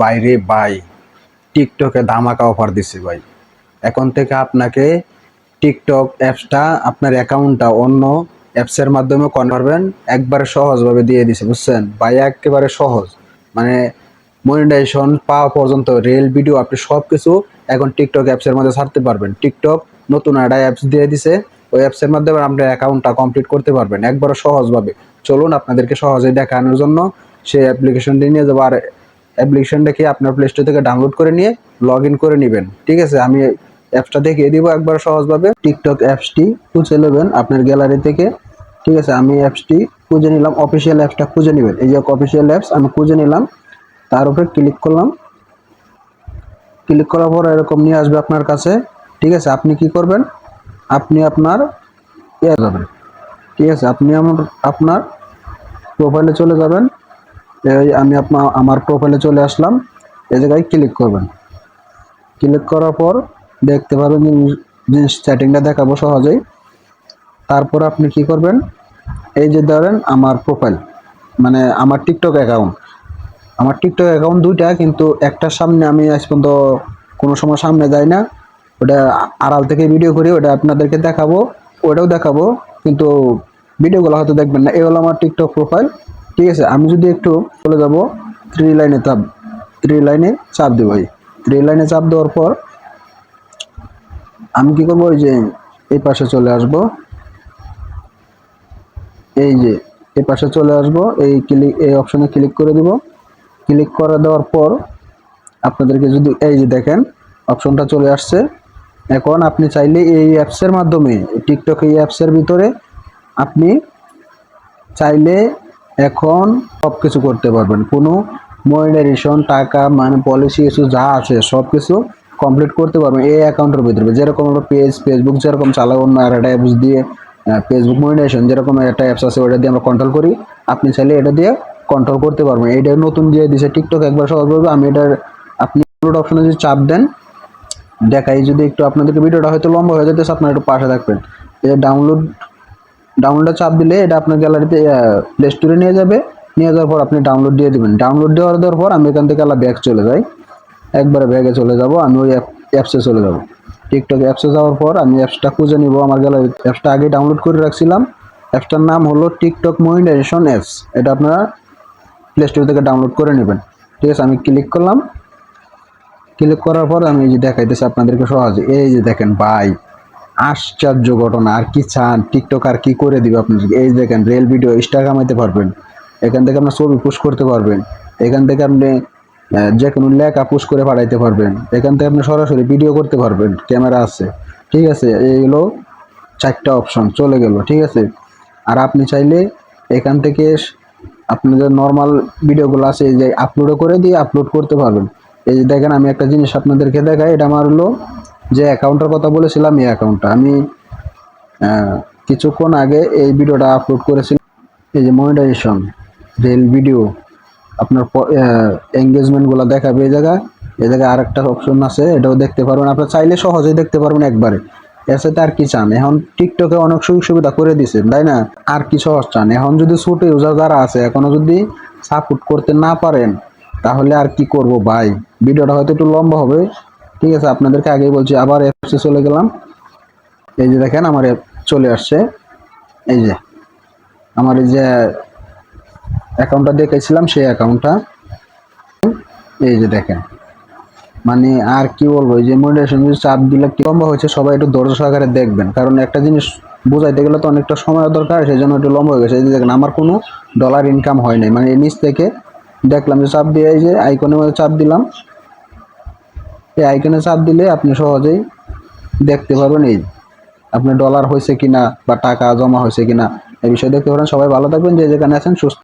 বাইরে বাই। টিকটকে ধামাকা অফার দিছে ভাই। এখন থেকে আপনাকে টিকটক অ্যাপসটা, আপনার অ্যাকাউন্টটা অন্য অ্যাপসের মাধ্যমে করবেন। একবারে সহজভাবে দিয়ে দিছে, বুঝছেন? ভাই, একেবারে সহজ। মানে মনিটাইজেশন পাওয়া পর্যন্ত রিল ভিডিও আপনি সব কিছু এখন টিকটক অ্যাপসের মধ্যে ছাড়তে পারবেন। টিকটক নতুন একটা অ্যাপস দিয়ে দিছে, ওই অ্যাপসের মাধ্যমে আপনার অ্যাকাউন্টটা কমপ্লিট করতে পারবেন, একবারে সহজভাবে। চলুন আপনাদেরকে সহজে দেখানোর জন্য সেই অ্যাপ্লিকেশনটি নিয়ে যাব। আর অ্যাপ্লিকেশনটাকে আপনার প্লে স্টোর থেকে ডাউনলোড করে নিয়ে লগ ইন করে নেবেন। ঠিক আছে? আমি অ্যাপসটা দেখিয়ে দিব একবার সহজভাবে। টিকটক অ্যাপসটি খুঁজে নেবেন আপনার গ্যালারি থেকে। ঠিক আছে? আমি অ্যাপসটি খুঁজে নিলাম অফিসিয়াল অ্যাপসটা খুঁজে নেবেন। এই যে অফিসিয়াল অ্যাপস আমি খুঁজে নিলাম। তার উপরে ক্লিক করলাম। ক্লিক করার পর এরকম নিয়ে আসবে আপনার কাছে। ঠিক আছে? আপনি কি করবেন? আপনি আপনার ইয়ে যাবেন ঠিক আছে? আপনি আমার আপনার প্রোফাইলে চলে যাবেন। এই আমি আপনার আমার প্রোফাইলে চলে আসলাম। এই জায়গায় ক্লিক করবেন। ক্লিক করার পর দেখতে পাবেন জিনিস- সেটিংটা দেখাবো সহজেই। তারপর আপনি কি করবেন? এই যে ধরেন আমার প্রোফাইল মানে আমার টিকটক অ্যাকাউন্ট আমার টিকটক অ্যাকাউন্ট দুইটা, কিন্তু একটার সামনে আমি আজ পর্যন্ত কোনো সময় সামনে যাই না। ওটা আড়াল থেকে ভিডিও করি, ওটা আপনাদেরকে দেখাবো, ওটাও দেখাবো, কিন্তু ভিডিওগুলো হয়তো দেখবেন না। এই হলো আমার টিকটক প্রোফাইল ঠিক আছে, আমি যদি একটু চলে যাব থ্রি লাইনে চাপ থ্রি লাইনে চাপ দেবো থ্রি লাইনে চাপ দেওয়ার পর আমি কি করব, ওই যে এই পাশে চলে আসব। এই যে এই পাশে চলে আসব, এই ক্লিক এই অপশনে ক্লিক করে দিব। ক্লিক করে দেওয়ার পর আপনাদেরকে যদি, এই যে দেখেন অপশনটা চলে আসছে। এখন আপনি চাইলে এই অ্যাপসের মাধ্যমে টিকটক এই অ্যাপসের ভিতরে আপনি চাইলে এখন সব কিছু করতে পারবেন। কোনো মনিটাইজেশন, টাকা মানে পলিসি ইস্যু যা আছে সব কিছু কমপ্লিট করতে পারবেন এই অ্যাকাউন্টের ভিতরে। যেরকম আমরা পেজ ফেসবুক যেরকম চালাই অন্য আর একটা অ্যাপস দিয়ে ফেসবুক মনিটাইজেশন যেরকম একটা অ্যাপস আছে, ওটা দিয়ে আমরা কন্ট্রোল করি। আপনি চাইলে এটা দিয়ে কন্ট্রোল করতে পারবেন। এটা নতুন দিয়ে দিছে টিকটক একবার সহজ সহজভাবে আমি এটার, আপনি আপলোড অপশনে যদি চাপ দেন, দেখাই যদি একটু আপনাদেরকে, ভিডিওটা হয়তো লম্বা হয়ে যেতেছে, আপনারা একটু পাশে থাকবেন। এটা ডাউনলোড ডাউনলোডে চাপ দিলে এটা আপনার গ্যালারিতে প্লে স্টোরে নিয়ে যাবে। নিয়ে যাওয়ার পর আপনি ডাউনলোড দিয়ে দেবেন। ডাউনলোড দেওয়ার দেওয়ার পর আমি এখান থেকে আলাদা ব্যাগ চলে যাই। একবারে ব্যাগে চলে যাব, আমি ওই অ্যাপসে চলে যাব। টিকটক অ্যাপসে যাওয়ার পর আমি অ্যাপসটা খুঁজে নিব। আমার গ্যালারি অ্যাপসটা আগে ডাউনলোড করে রাখছিলাম। অ্যাপসটার নাম হলো টিকটক মনিটাইজেশন অ্যাপস এটা আপনারা প্লে স্টোর থেকে ডাউনলোড করে নেবেন। ঠিক আছে, আমি ক্লিক করলাম। ক্লিক করার পর আমি এই যে দেখাইতেছি আপনাদেরকে সহজে। এই যে দেখেন, ভাই। আশ্চর্য ঘটনা। আর কি চান? টিকটক আর কি করে দিবে আপনাদেরকে? এই দেখেন রেল ভিডিও স্টার কামাইতে পারবেন। এখান থেকে আপনার ছবি পুশ করতে পারবেন। এখান থেকে আপনি যে কোনো লেখা পুশ করে পাঠাইতে পারবেন। এখান থেকে আপনি সরাসরি ভিডিও করতে পারবেন। ক্যামেরা আছে। ঠিক আছে? এইগুলো চারটা অপশন চলে গেল। ঠিক আছে? আর আপনি চাইলে এখান থেকে আপনাদের নর্মাল ভিডিওগুলো আছে, এই যে আপলোডও করে দিয়ে আপলোড করতে পারবেন। এই যে দেখেন, আমি একটা জিনিস আপনাদেরকে দেখাই। এটা আমার হলো যে অ্যাকাউন্টের কথা বলেছিলাম, এই অ্যাকাউন্টটা আমি কিছুক্ষণ আগে এই ভিডিওটা আপলোড করেছিলাম এই যে মনিটাইজেশন রিল ভিডিও আপনার এঙ্গেজমেন্টগুলো দেখাবে এই জায়গায়। এই জায়গায় আরেকটা অপশন আছে, এটাও দেখতে পারবেন। আপনার চাইলে সহজেই দেখতে পারবেন একবারে। এর সাথে আর কি চান? এখন টিকটকে অনেক সুযোগ সুবিধা করে দিছে, তাই না? আর কি সহজ চান? এখন যদি ছোট ইউজার যারা আছে, এখনও যদি সাপোর্ট করতে না পারেন, তাহলে আর কি করব ভাই? ভিডিওটা হয়তো একটু লম্বা হবে। ঠিক আছে, আপনাদেরকে আগেই বলছি, আবার অ্যাপসে চলে গেলাম। এই যে দেখেন, আমার app চলে আসছে। এই যে, আমার এই যে অ্যাকাউন্টটা দেখেছিলাম, সেই অ্যাকাউন্টটা এই যে দেখেন মানে আর কি বলব যে মনিটাইজেশন যদি চাপ দিলে কি লম্বা হয়েছে, সবাই একটু ধৈর্য সহকারে দেখবেন। কারণ একটা জিনিস বোঝাইতে গেলে তো অনেকটা সময় দরকার, সেই জন্য একটু লম্বা হয়ে গেছে। এই যে দেখেন, আমার কোনো ডলার ইনকাম হয় নাই। মানে নিচ থেকে দেখলাম যে চাপ দিয়ে, এই যে আইকনের মধ্যে চাপ দিলাম। এই আইকনে চাপ দিলে আপনি সহজেই দেখতে পারবেন এই আপনার ডলার হয়েছে কিনা বা টাকা জমা হয়েছে কিনা। এই বিষয়ে দেখতে পারেন। সবাই ভালো থাকবেন। যে যেখানে আছেন সুস্থ